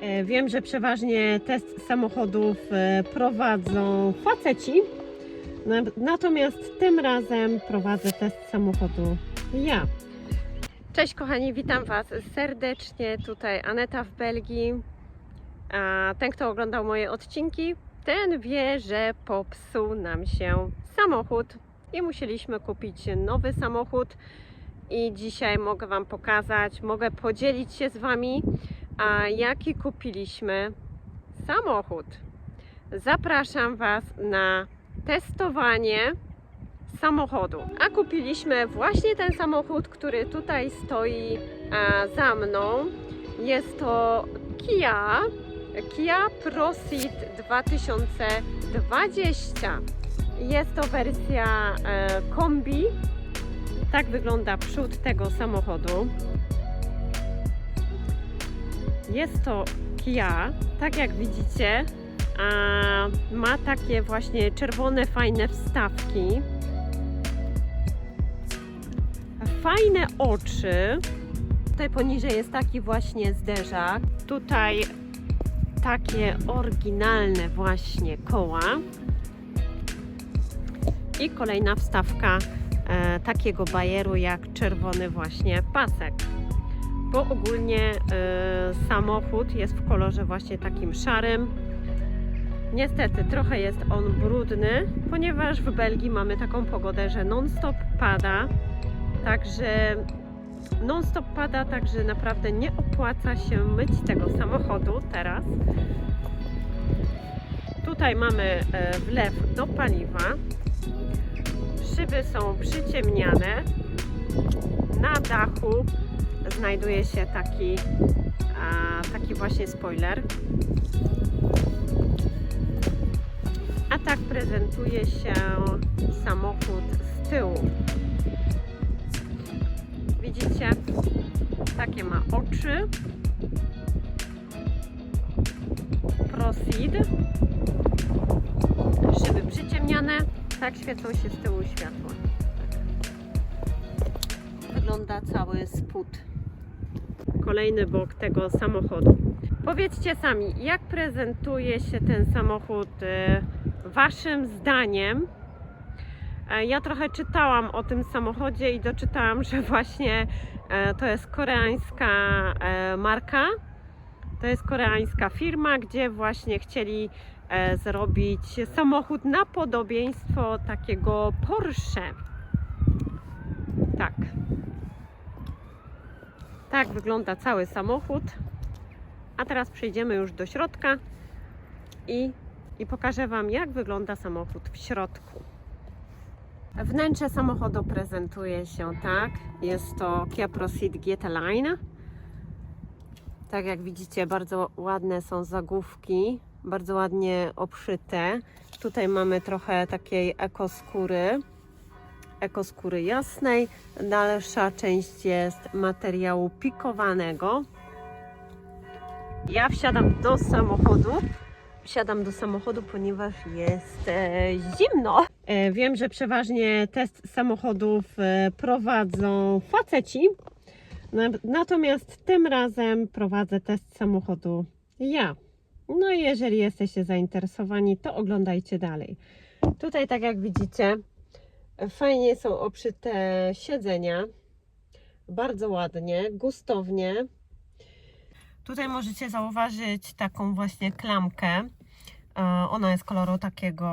E, Wiem, że przeważnie test samochodów e, prowadzą faceci, na- natomiast tym razem prowadzę test samochodu ja. Cześć kochani, witam Was serdecznie. Tutaj Aneta w Belgii. A ten, kto oglądał moje odcinki, ten wie, że popsuł nam się samochód i musieliśmy kupić nowy samochód. I dzisiaj mogę Wam pokazać, mogę podzielić się z Wami, a jaki kupiliśmy samochód. Zapraszam Was na testowanie samochodu. A kupiliśmy właśnie ten samochód, który tutaj stoi za mną. Jest to Kia, Kia Proceed 2020. Jest to wersja e, kombi. Tak wygląda przód tego samochodu. Jest to Kia, tak jak widzicie, ma takie właśnie czerwone, fajne wstawki. Fajne oczy. Tutaj poniżej jest taki właśnie zderzak. Tutaj takie oryginalne właśnie koła. I kolejna wstawka e, takiego bajeru jak czerwony właśnie pasek. Bo ogólnie e, samochód jest w kolorze właśnie takim szarym. Niestety trochę jest on brudny, ponieważ w Belgii mamy taką pogodę, że non-stop pada. Także non-stop pada, także naprawdę nie opłaca się myć tego samochodu teraz. Tutaj mamy e, wlew do paliwa. Szyby są przyciemniane. Na dachu znajduje się taki, taki właśnie spoiler. A tak prezentuje się samochód z tyłu. Widzicie? Takie ma oczy. Proceed. Szyby przyciemniane. Tak świecą się z tyłu światła. Wygląda cały spód. Kolejny bok tego samochodu. Powiedzcie sami, jak prezentuje się ten samochód e, Waszym zdaniem? E, Ja trochę czytałam o tym samochodzie i doczytałam, że właśnie e, to jest koreańska e, marka. To jest koreańska firma, gdzie właśnie chcieli zrobić samochód na podobieństwo takiego Porsche. Tak. Tak wygląda cały samochód. A teraz przejdziemy już do środka i, i pokażę Wam, jak wygląda samochód w środku. Wnętrze samochodu prezentuje się tak. Jest to Kia Proceed GT Line. Tak jak widzicie, bardzo ładne są zagłówki, bardzo ładnie obszyte. Tutaj mamy trochę takiej ekoskóry, ekoskóry jasnej. Dalsza część jest materiału pikowanego. Ja wsiadam do samochodu. Wsiadam do samochodu, ponieważ jest e, zimno. E, wiem, że przeważnie test samochodów e, prowadzą faceci. Na- Natomiast tym razem prowadzę test samochodu ja. No i jeżeli jesteście zainteresowani, to oglądajcie dalej. Tutaj, tak jak widzicie, fajnie są obszyte siedzenia. Bardzo ładnie, gustownie. Tutaj możecie zauważyć taką właśnie klamkę. E, Ona jest koloru takiego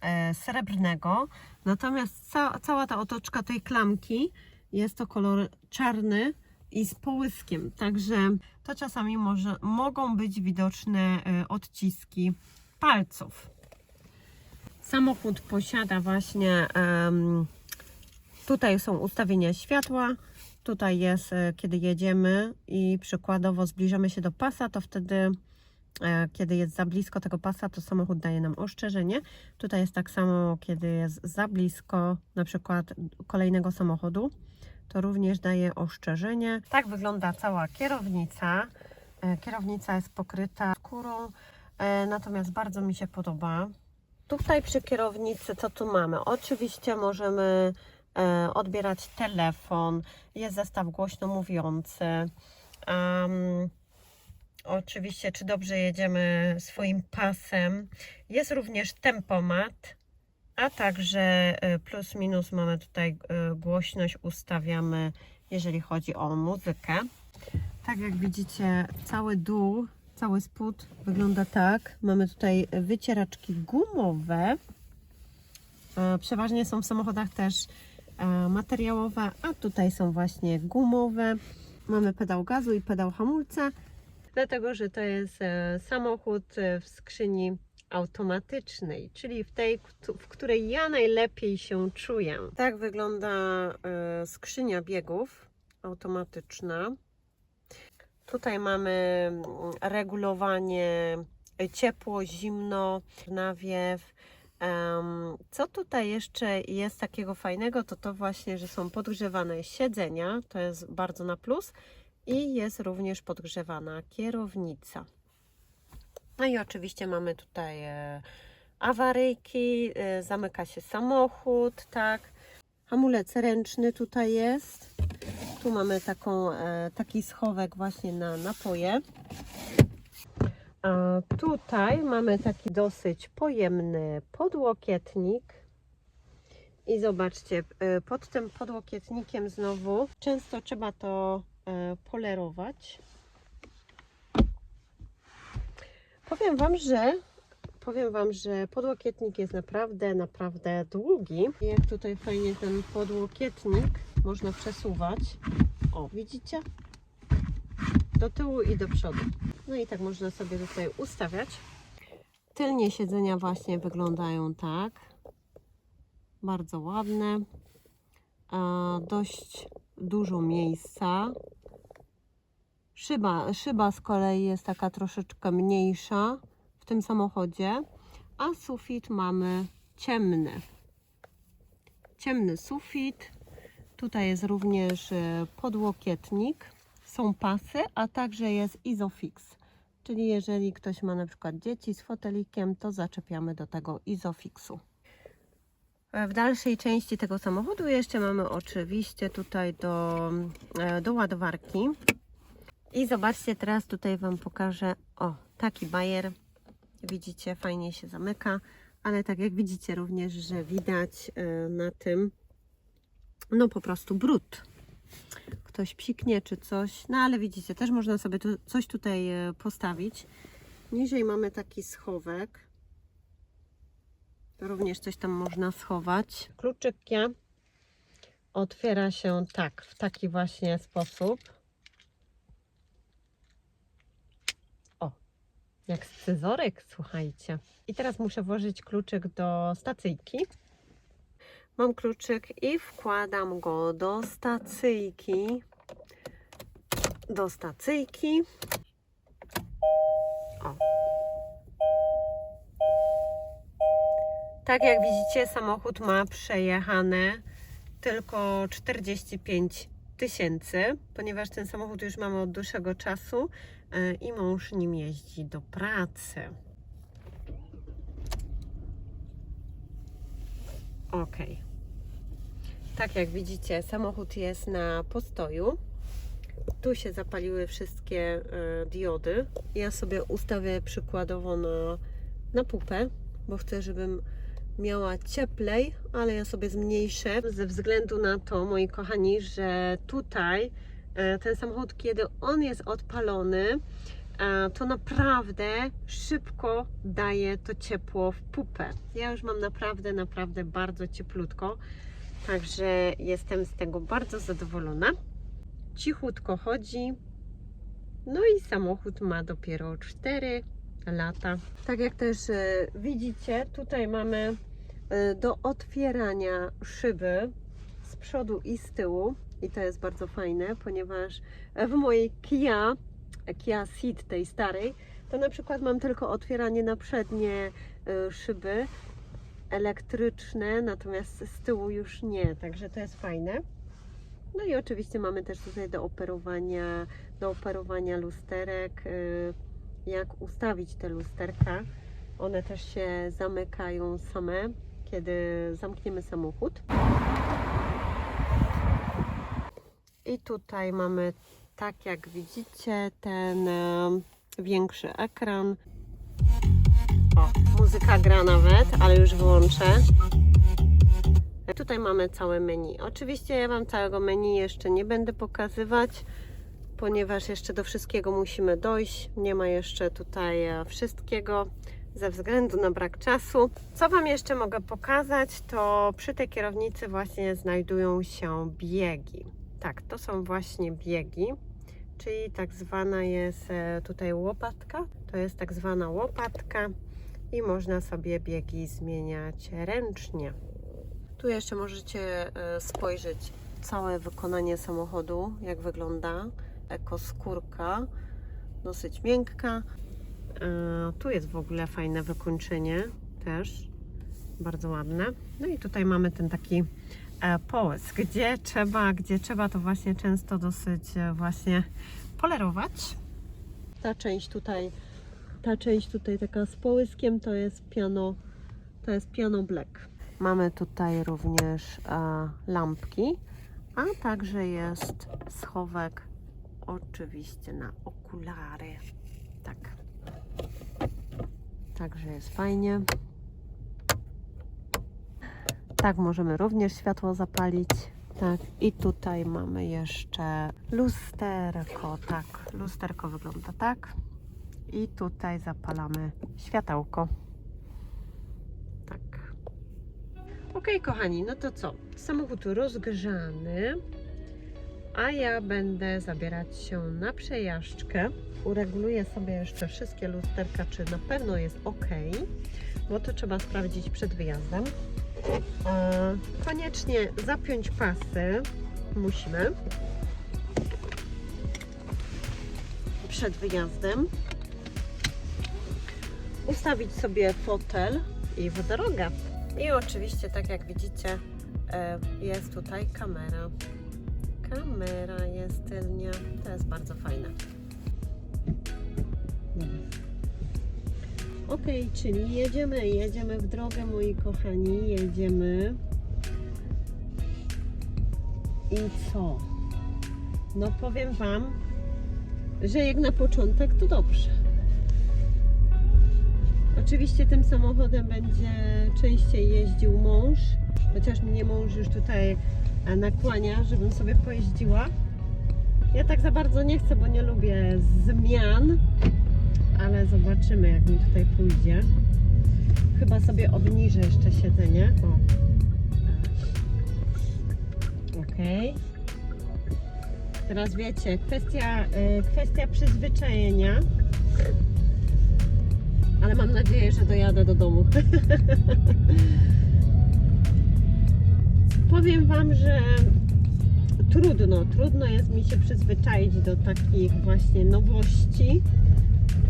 e, srebrnego. Natomiast ca cała ta otoczka tej klamki jest to kolor czarny i z połyskiem. Także to czasami może, mogą być widoczne e, odciski palców. Samochód posiada właśnie tutaj są ustawienia światła. Tutaj jest, e, kiedy jedziemy i przykładowo zbliżamy się do pasa, to wtedy, e, kiedy jest za blisko tego pasa, to samochód daje nam ostrzeżenie. Tutaj jest tak samo, kiedy jest za blisko na przykład kolejnego samochodu, to również daje ostrzeżenie. Tak wygląda cała kierownica. E, Kierownica jest pokryta skórą, natomiast bardzo mi się podoba. Tutaj przy kierownicy co tu mamy? Oczywiście możemy e, odbierać telefon, jest zestaw głośno mówiący. Um, oczywiście, czy dobrze jedziemy swoim pasem. Jest również tempomat, a także y, plus minus mamy tutaj y, głośność ustawiamy, jeżeli chodzi o muzykę. Tak jak widzicie, cały dół, cały spód wygląda tak. Mamy tutaj wycieraczki gumowe. E, Przeważnie są w samochodach też e, materiałowe, a tutaj są właśnie gumowe. Mamy pedał gazu i pedał hamulca, dlatego że to jest e, samochód w skrzyni automatycznej, czyli w tej, w której ja najlepiej się czuję. Tak wygląda skrzynia biegów automatyczna. Tutaj mamy mm, regulowanie e, ciepło, zimno, nawiew. Co tutaj jeszcze jest takiego fajnego, to to właśnie, że są podgrzewane siedzenia, to jest bardzo na plus i jest również podgrzewana kierownica. No i oczywiście mamy tutaj e, awaryjki, e, zamyka się samochód, tak. Hamulec ręczny tutaj jest. Tu mamy taką, e, taki schowek właśnie na napoje. A tutaj mamy taki dosyć pojemny podłokietnik. I zobaczcie, e, pod tym podłokietnikiem znowu często trzeba to e, polerować. Powiem Wam, że powiem Wam, że podłokietnik jest naprawdę, naprawdę długi. Jak tutaj fajnie ten podłokietnik można przesuwać. O, widzicie? Do tyłu i do przodu. No i tak można sobie tutaj ustawiać. Tylnie siedzenia właśnie wyglądają tak. Bardzo ładne. A, dość dużo miejsca. Szyba, szyba z kolei jest taka troszeczkę mniejsza w tym samochodzie, a sufit mamy ciemny. Ciemny sufit. Tutaj jest również e, podłokietnik. Są pasy, a także jest Isofix. Czyli jeżeli ktoś ma na przykład dzieci z fotelikiem, to zaczepiamy do tego Isofixu. E, W dalszej części tego samochodu jeszcze mamy oczywiście tutaj do, e, do ładowarki. I zobaczcie, teraz tutaj Wam pokażę, o, taki bajer. Widzicie, fajnie się zamyka, ale tak jak widzicie również, że widać na tym, no po prostu brud. Ktoś psiknie czy coś, no ale widzicie, też można sobie tu, coś tutaj e, postawić. Niżej mamy taki schowek. Również coś tam można schować. Kluczykiem otwiera się tak, w taki właśnie sposób. O, jak scyzoryk, słuchajcie. I teraz muszę włożyć kluczyk do stacyjki. Mam kluczyk i wkładam go do stacyjki. Do stacyjki. O. Tak jak widzicie, samochód ma przejechane tylko 45 tysięcy, ponieważ ten samochód już mamy od dłuższego czasu e, i mąż nim jeździ do pracy. Ok. Tak jak widzicie, samochód jest na postoju. Tu się zapaliły wszystkie e, diody. Ja sobie ustawię przykładowo na, na pupę, bo chcę, żebym miała cieplej, ale ja sobie zmniejszę ze względu na to, moi kochani, że tutaj e, ten samochód, kiedy on jest odpalony, to naprawdę szybko daje to ciepło w pupę. Ja już mam naprawdę, naprawdę bardzo cieplutko, także jestem z tego bardzo zadowolona. Cichutko chodzi, no i samochód ma dopiero 4 lata. Tak jak też e, widzicie, tutaj mamy e, do otwierania szyby z przodu i z tyłu. I to jest bardzo fajne, ponieważ w mojej Kia, Kia Ceed tej starej, to na przykład mam tylko otwieranie na przednie e, szyby elektryczne, natomiast z tyłu już nie, także to jest fajne. No i oczywiście mamy też tutaj do operowania, do operowania lusterek, y, jak ustawić te lusterka. One też się zamykają same, kiedy zamkniemy samochód. I tutaj mamy, tak jak widzicie, ten, e, większy ekran. O, muzyka gra nawet, ale już wyłączę. Tutaj mamy całe menu. Oczywiście ja Wam całego menu jeszcze nie będę pokazywać, ponieważ jeszcze do wszystkiego musimy dojść. Nie ma jeszcze tutaj e, wszystkiego ze względu na brak czasu. Co Wam jeszcze mogę pokazać, to przy tej kierownicy właśnie znajdują się biegi. Tak, to są właśnie biegi, czyli tak zwana jest e, tutaj łopatka. To jest tak zwana łopatka i można sobie biegi zmieniać ręcznie. Tu jeszcze możecie e, spojrzeć całe wykonanie samochodu, jak wygląda. Ekoskórka, dosyć miękka. E, Tu jest w ogóle fajne wykończenie też, bardzo ładne. No i tutaj mamy ten taki połysk, gdzie trzeba, gdzie trzeba to właśnie często dosyć e, właśnie polerować. Ta część tutaj, ta część tutaj taka z połyskiem to jest piano, to jest piano black. Mamy tutaj również e, lampki, a także jest schowek oczywiście na okulary. Tak. Także jest fajnie. Tak, możemy również światło zapalić. Tak, i tutaj mamy jeszcze lusterko. Tak, lusterko wygląda tak. I tutaj zapalamy światełko. Tak. Ok, kochani, no to co? Samochód rozgrzany, a ja będę zabierać się na przejażdżkę. Ureguluję sobie jeszcze wszystkie lusterka, czy na pewno jest ok, bo to trzeba sprawdzić przed wyjazdem. E, koniecznie zapiąć pasy musimy przed wyjazdem. Ustawić sobie fotel i w drogę. I oczywiście, tak jak widzicie, e, jest tutaj kamera. Kamera jest tylnie. To jest bardzo fajne. Ok, czyli jedziemy, jedziemy w drogę, moi kochani, jedziemy. I co? No powiem Wam, że jak na początek to dobrze. Oczywiście tym samochodem będzie częściej jeździł mąż, chociaż mnie mąż już tutaj e, nakłania, żebym sobie pojeździła. Ja tak za bardzo nie chcę, bo nie lubię zmian, ale zobaczymy jak mi tutaj pójdzie. Chyba sobie obniżę jeszcze siedzenie. O. Ok. Teraz wiecie, kwestia, y, kwestia przyzwyczajenia. Ale mam nadzieję, że dojadę do domu. Powiem Wam, że trudno, trudno jest mi się przyzwyczaić do takich właśnie nowości.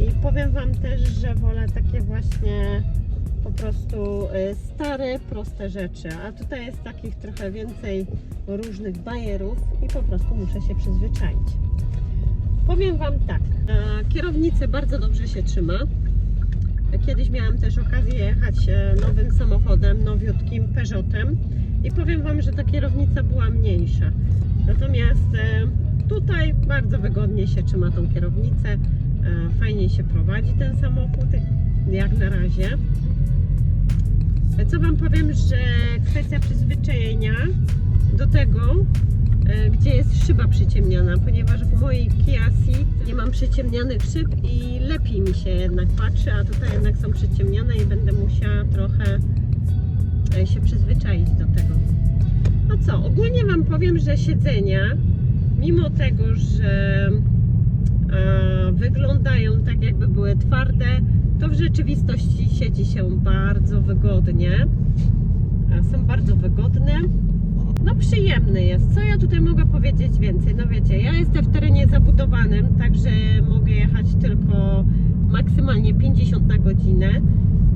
I powiem Wam też, że wolę takie właśnie po prostu y, stare, proste rzeczy. A tutaj jest takich trochę więcej różnych bajerów i po prostu muszę się przyzwyczaić. Powiem Wam tak, kierownicę bardzo dobrze się trzyma. Kiedyś miałam też okazję jechać e, nowym samochodem, nowiutkim Peugeotem i powiem Wam, że ta kierownica była mniejsza. Natomiast e, tutaj bardzo wygodnie się trzyma tą kierownicę, fajnie się prowadzi ten samochód, jak na razie. Co Wam powiem, że kwestia przyzwyczajenia do tego, e, gdzie jest szyba przyciemniana, ponieważ w mojej Kia Ceed nie mam przyciemnianych szyb i lepiej mi się jednak patrzy, a tutaj jednak są przyciemniane i będę musiała trochę e, się przyzwyczaić do tego. No co, ogólnie Wam powiem, że siedzenia, mimo tego, że e, wyglądają tak jakby były twarde, to w rzeczywistości siedzi się bardzo wygodnie. E, Są bardzo wygodne. No przyjemny jest. Co ja tutaj mogę powiedzieć więcej? No wiecie, ja jestem w terenie zabudowanym, także mogę jechać tylko maksymalnie 50 na godzinę.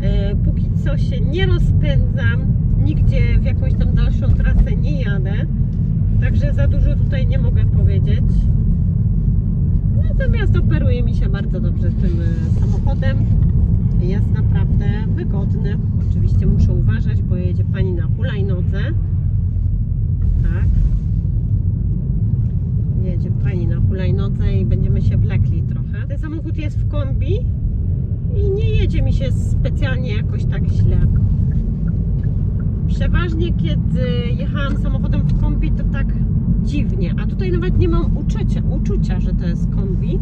E, Póki co się nie rozpędzam, nigdzie w jakąś tam dalszą trasę nie jadę, także za dużo tutaj nie mogę powiedzieć. Natomiast operuje mi się bardzo dobrze tym e, samochodem. Jest naprawdę wygodny. Oczywiście muszę uważać, bo jedzie pani na hulajnodze. Tak. Jedzie pani na hulajnodze i będziemy się wlekli trochę. Ten samochód jest w kombi i nie jedzie mi się specjalnie jakoś tak źle. Przeważnie kiedy jechałam samochodem w kombi to tak dziwnie, a tutaj nawet nie mam uczucia, uczucia że to jest kombi.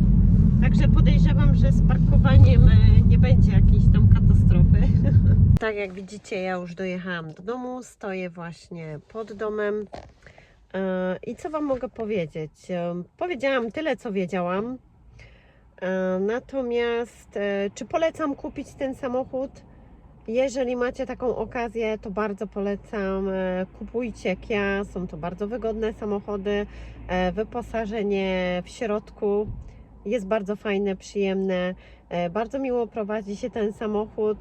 Także podejrzewam, że z parkowaniem e, nie będzie jakiejś tam katastrofy. Tak jak widzicie, ja już dojechałam do domu, stoję właśnie pod domem. E, I co Wam mogę powiedzieć? E, Powiedziałam tyle, co wiedziałam. Natomiast, czy polecam kupić ten samochód? Jeżeli macie taką okazję, to bardzo polecam. e, Kupujcie Kia, są to bardzo wygodne samochody. E, Wyposażenie w środku jest bardzo fajne, przyjemne. E, Bardzo miło prowadzi się ten samochód.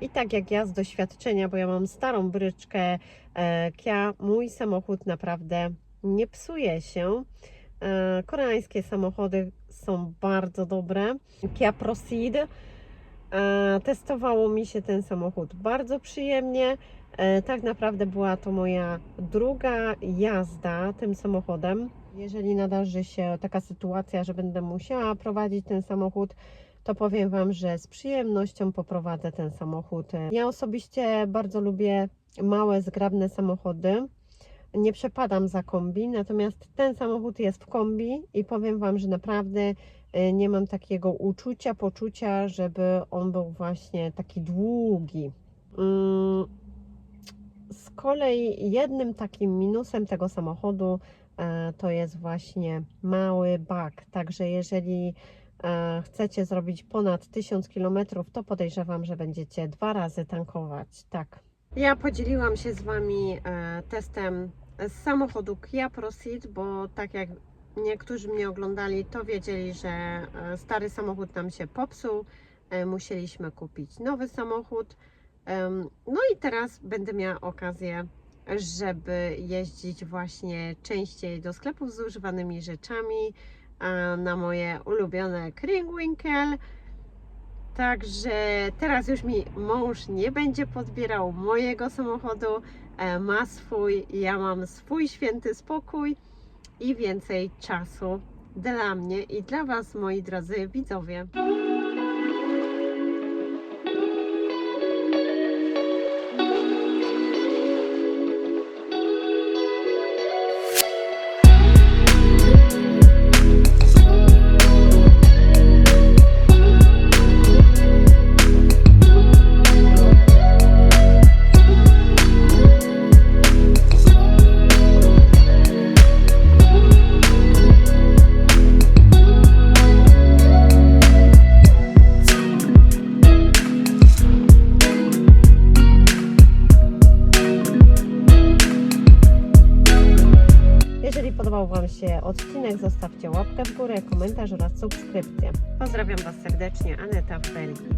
I tak jak ja z doświadczenia, bo ja mam starą bryczkę Kia, mój samochód naprawdę nie psuje się. Koreańskie samochody są bardzo dobre. Kia Proceed. Testowało mi się ten samochód bardzo przyjemnie. E, Tak naprawdę była to moja druga jazda tym samochodem. Jeżeli nadarzy się taka sytuacja, że będę musiała prowadzić ten samochód, to powiem Wam, że z przyjemnością poprowadzę ten samochód. Ja osobiście bardzo lubię małe, zgrabne samochody. Nie przepadam za kombi, natomiast ten samochód jest w kombi i powiem Wam, że naprawdę nie mam takiego uczucia, poczucia, żeby on był właśnie taki długi. Mm, Z kolei jednym takim minusem tego samochodu e, to jest właśnie mały bak. Także jeżeli e, chcecie zrobić ponad 1000 km, to podejrzewam, że będziecie dwa razy tankować. Tak. Ja podzieliłam się z Wami e, testem z samochodu Kia Proceed, bo tak jak niektórzy mnie oglądali, to wiedzieli, że e, stary samochód nam się popsuł. E, Musieliśmy kupić nowy samochód. No i teraz będę miała okazję, żeby jeździć właśnie częściej do sklepów z używanymi rzeczami na moje ulubione Kringwinkel. Także teraz już mi mąż nie będzie podbierał mojego samochodu, e, ma swój, ja mam swój święty spokój i więcej czasu dla mnie i dla Was, moi drodzy widzowie. Odcinek, zostawcie łapkę w górę, komentarz oraz subskrypcję. Pozdrawiam Was serdecznie, Aneta w Belgii.